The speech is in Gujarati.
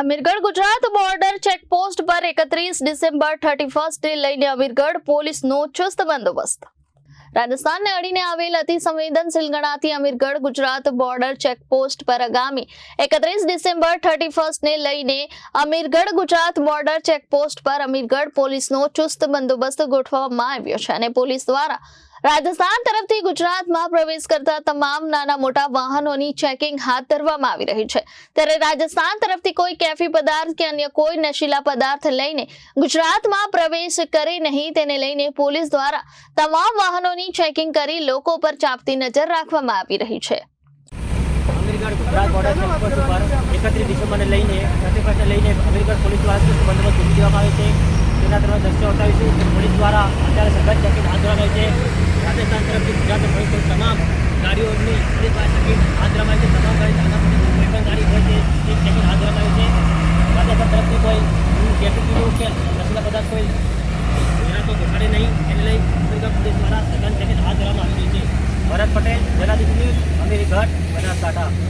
અમીરગઢ ગુજરાત બોર્ડર ચેકપોસ્ટ પર એકત્રીસ ડિસેમ્બર થર્ટી ફર્સ્ટે લઈને અમીરગઢ પોલીસનો ચુસ્ત બંદોબસ્ત. રાજસ્થાનને અડીને આવેલ અતિ સંવેદનશીલ ગણાતી અમીરગઢ ગુજરાત બોર્ડર ચેકપોસ્ટ પર આગામી એકત્રીસ ડિસેમ્બર થર્ટી ફર્સ્ટને લઈને અમીરગઢ ગુજરાત બોર્ડર ચેકપોસ્ટ પર અમીરગઢ પોલીસનો ચુસ્ત બંદોબસ્ત ગોઠવવામાં આવ્યો છે અને પોલીસ દ્વારા રાજસ્થાન તરફથી ગુજરાતમાં પ્રવેશ કરતા તમામ નાના મોટા વાહનોની ચેકિંગ હાથ ધરવામાં આવી રહી છે. ત્યારે રાજસ્થાન તરફથી કોઈ કેફી પદાર્થ કે અન્ય કોઈ નશીલા પદાર્થ લઈને ગુજરાતમાં પ્રવેશ કરે નહીં, તેને લઈને પોલીસ દ્વારા તમામ વાહનોની ચેકિંગ કરી લોકો પર ચાંપતી નજર રાખવામાં આવી રહી છે. દ્વારા તેના તમને દ્રશ્યો બતાવીશું પોલીસ દ્વારા અત્યારે સઘન ચેકિંગ હાથ ધરવામાં આવે છે. રાજસ્થાન તરફથી ગુજરાત હોય કરતી તમામ ગાડીઓની પોલીસ દ્વારા ચેકિંગ હાથ ધરવામાં છે, તમામ ગાડી મોટી કોઈ પણ ગાડી હોય છે, એ ચેકિંગ હાથ આવી છે રાજસ્થાન તરફથી કોઈ કેફી પીવું કે નશીલા પદાર્થ કોઈ ગુજરાતો ઘટાડે નહીં. એને લઈ દુર્ગા પોલીસ દ્વારા સઘન ચેકિંગ હાથ ધરવામાં આવી છે. ભરત પટેલ જનાધિપતિ અમીરગઢ બનાસકાંઠા.